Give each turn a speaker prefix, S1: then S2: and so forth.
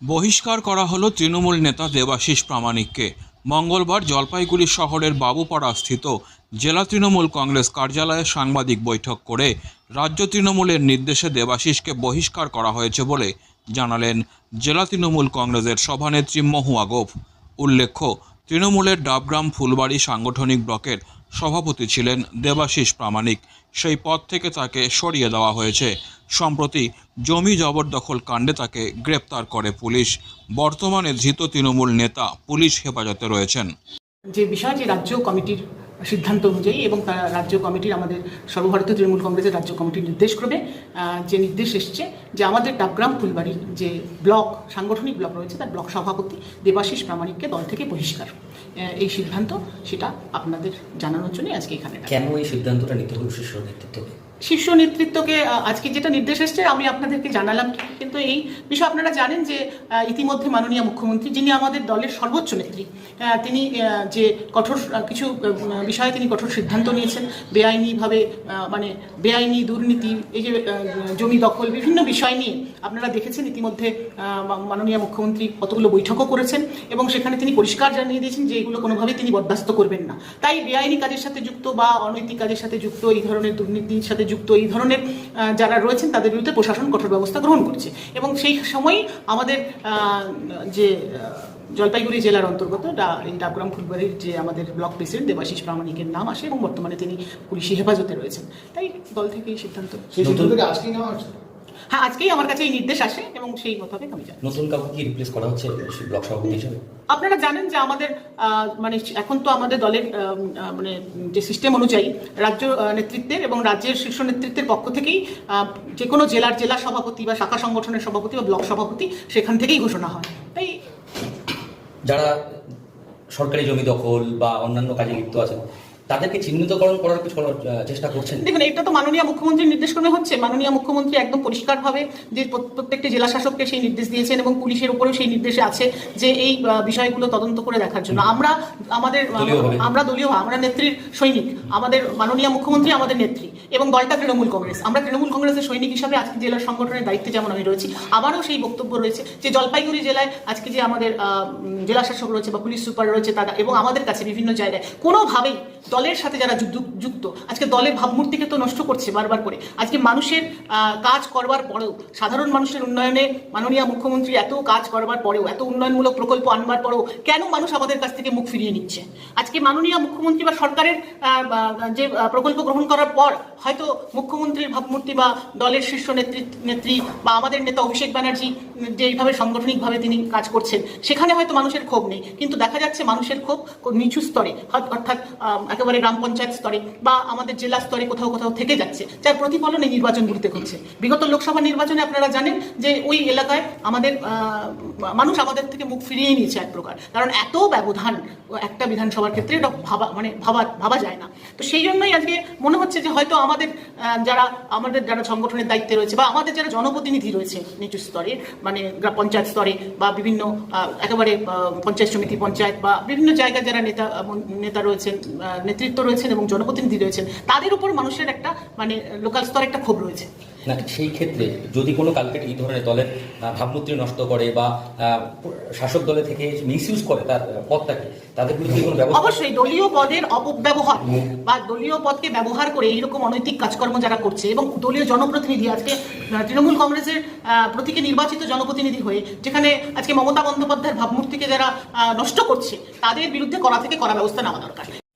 S1: বহিষ্কার করা হলো তৃণমূল নেতা দেবাশিস প্রামাণিককে। মঙ্গলবার জলপাইগুড়ি শহরের বাবুপাড়া স্থিত জেলা তৃণমূল কংগ্রেস কার্যালয়ে সাংবাদিক বৈঠক করে রাজ্য তৃণমূলের নির্দেশে দেবাশিসকে বহিষ্কার করা হয়েছে বলে জানালেন জেলা তৃণমূল কংগ্রেসের সভানেত্রী মহুয়া গোপ। উল্লেখ্য তৃণমূলের ডাবগ্রাম ফুলবাড়ি সাংগঠনিক ব্লকের সভাপতি ছিলেন দেবাশিস প্রামাণিক। সেই পদ থেকে তাকে সরিয়ে দেওয়া হয়েছে। সম্প্রতি জমি জবরদখল কাণ্ডে তাকে গ্রেপ্তার করে পুলিশ। বর্তমানে ধৃত তৃণমূল নেতা পুলিশ হেফাজতে রয়েছেন।
S2: যে বিষয়, যে রাজ্য কমিটির সিদ্ধান্ত অনুযায়ী এবং তার রাজ্য কমিটির, আমাদের সর্বভারতীয় তৃণমূল কংগ্রেসের রাজ্য কমিটির নির্দেশ ক্রমে যে নির্দেশ এসছে যে আমাদের ডাবগ্রাম ফুলবাড়ির যে ব্লক, সাংগঠনিক ব্লক রয়েছে, তার ব্লক সভাপতি দেবাশিস প্রামাণিককে দল থেকে বহিষ্কার এই সিদ্ধান্ত, সেটা আপনাদের জানানোর জন্যই আজকে এখানে।
S3: কেন এই সিদ্ধান্তটা নিতে হলো শীর্ষ নেতৃত্বকে
S2: শীর্ষ নেতৃত্বকে আজকে যেটা নির্দেশ এসছে, আমি আপনাদেরকে জানালাম। কিন্তু এই বিষয়ে আপনারা জানেন যে ইতিমধ্যে মাননীয় মুখ্যমন্ত্রী যিনি আমাদের দলের সর্বোচ্চ নেত্রী তিনি যে কঠোর কিছু বিষয়ে তিনি কঠোর সিদ্ধান্ত নিয়েছেন, বেআইনিভাবে মানে বেআইনি দুর্নীতি, এই যে জমি দখল, বিভিন্ন বিষয় নিয়ে আপনারা দেখেছেন, ইতিমধ্যে মাননীয় মুখ্যমন্ত্রী কতগুলো বৈঠকও করেছেন এবং সেখানে তিনি পরিষ্কার জানিয়ে দিয়েছেন যে এগুলো কোনোভাবেই তিনি বরদাস্ত করবেন না। তাই বেআইনি কাজের সাথে যুক্ত বা অনৈতিক কাজের সাথে যুক্ত এই ধরনের দুর্নীতির সাথে যুক্ত এই ধরনের যারা রয়েছেন তাদের বিরুদ্ধে প্রশাসন কঠোর ব্যবস্থা গ্রহণ করছে। এবং সেই সময়ই আমাদের যে জলপাইগুড়ি জেলার অন্তর্গত এই ডাবগ্রাম ফুলবাড়ির যে আমাদের ব্লক প্রেসিডেন্ট দেবাশিস প্রামাণিকের নাম আসে এবং বর্তমানে তিনি পুলিশি হেফাজতে রয়েছেন। তাই দল থেকে এই সিদ্ধান্ত। হ্যাঁ আজকেই আমার কাছে এই নির্দেশ আসে এবং সেই মোতাবেক আমি জানি
S3: নতুন কাউকে কি রিপ্লেস করা হচ্ছে ব্লক সভাপতি হিসেবে?
S2: আপনারা জানেন যে আমাদের মানে এখন তো আমাদের দলের মানে যে সিস্টেম অনুযায়ী রাজ্য নেতৃত্বের এবং রাজ্যের শীর্ষ নেতৃত্বের পক্ষ থেকেই যে কোনো জেলার জেলা সভাপতি বা শাখা সংগঠনের সভাপতি বা ব্লক সভাপতি সেখান থেকেই ঘোষণা হয়। তাই
S3: যারা সরকারি জমি দখল বা অন্যান্য কাজে লিপ্ত আছেন তাদেরকে চিহ্নিতকরণ করার কিছু করার, চেষ্টা করছেন।
S2: দেখুন এটা তো মাননীয় মুখ্যমন্ত্রীর নির্দেশক্রমে হচ্ছে। মাননীয় মুখ্যমন্ত্রী একদম পরিষ্কারভাবে যে প্রত- প্রত্যেকটি জেলা শাসককে সেই নির্দেশ দিয়েছেন এবং পুলিশের উপরেও সেই নির্দেশে আছে যে এই বিষয়গুলো তদন্ত করে দেখার জন্য। আমরা আমাদের আমরা দলীয় আমরা নেত্রীর সৈনিক আমাদের মাননীয় মুখ্যমন্ত্রী আমাদের নেত্রী এবং দলটা তৃণমূল কংগ্রেস। আমরা তৃণমূল কংগ্রেসের সৈনিক হিসাবে আজকে জেলার সংগঠনের দায়িত্বে যেমন আমি রয়েছি আমারও সেই বক্তব্য রয়েছে যে জলপাইগুড়ি জেলায় আজকে যে আমাদের জেলা শাসক রয়েছে বা পুলিশ সুপার রয়েছে তারা এবং আমাদের কাছে বিভিন্ন জায়গায় কোনোভাবেই দলের সাথে যারা যুক্ত, আজকে দলের ভাবমূর্তিকে তো নষ্ট করছে বারবার করে। আজকে মানুষের কাজ করবার পরেও, সাধারণ মানুষের উন্নয়নে মাননীয় মুখ্যমন্ত্রী এত কাজ করবার পরেও, এত উন্নয়নমূলক প্রকল্প আনবার পরেও কেন মানুষ আমাদের কাছ থেকে মুখ ফিরিয়ে নিচ্ছে? আজকে মাননীয় মুখ্যমন্ত্রী বা সরকারের যে প্রকল্প গ্রহণ করার পর হয়তো মুখ্যমন্ত্রীর ভাবমূর্তি বা দলের শীর্ষ নেতৃত্ব নেত্রী বা আমাদের নেতা অভিষেক ব্যানার্জি যে এইভাবে সাংগঠনিকভাবে তিনি কাজ করছেন, সেখানে হয়তো মানুষের ক্ষোভ নেই। কিন্তু দেখা যাচ্ছে মানুষের ক্ষোভ নিচু স্তরে, অর্থাৎ- অর্থাৎ একেবারে গ্রাম পঞ্চায়েত স্তরে বা আমাদের জেলা স্তরে কোথাও কোথাও থেকে যাচ্ছে, যার প্রতিফলন এই নির্বাচনগুলিতে ঘটছে বিগত লোকসভা নির্বাচনে আপনারা জানেন যে ওই এলাকায় আমাদের মানুষ আমাদের থেকে মুখ ফিরিয়ে নিয়েছে এক প্রকার। কারণ এত ব্যবধান একটা বিধানসভার ক্ষেত্রে এটা ভাবা মানে ভাবা ভাবা যায় না। তো সেই জন্যই আজকে মনে হচ্ছে যে হয়তো আমাদের যারা আমাদের যারা সংগঠনের দায়িত্বে রয়েছে বা আমাদের যারা জনপ্রতিনিধি রয়েছে নিচু স্তরে মানে পঞ্চায়েত স্তরে বা বিভিন্ন একেবারে পঞ্চায়েত সমিতি, পঞ্চায়েত বা বিভিন্ন জায়গায় যারা নেতা নেতা রয়েছেন নেতৃত্ব রয়েছেন এবং জনপ্রতিনিধি রয়েছেন তাদের উপর মানুষের একটা মানে লোকাল স্তরে একটা ক্ষোভ রয়েছে।
S3: না সেই ক্ষেত্রে যদি কোনো কালকে এই ধরনের দলের ভাবমূর্তি নষ্ট করে বা শাসক দলে থেকে মিসইউজ করে তার পদটাকে তাদের বিরুদ্ধে কোনো ব্যবস্থা?
S2: অবশ্যই দলীয় পদের অপব্যবহার বা দলীয় পদকে ব্যবহার করে এইরকম অনৈতিক কাজকর্ম যারা করছে এবং দলীয় জনপ্রতিনিধি আজকে তৃণমূল কংগ্রেসের আহ, প্রতীকে নির্বাচিত জনপ্রতিনিধি হয়ে যেখানে আজকে মমতা বন্দ্যোপাধ্যায়ের ভাবমূর্তিকে যারা নষ্ট করছে তাদের বিরুদ্ধে করা থেকে করা ব্যবস্থা নেওয়া দরকার।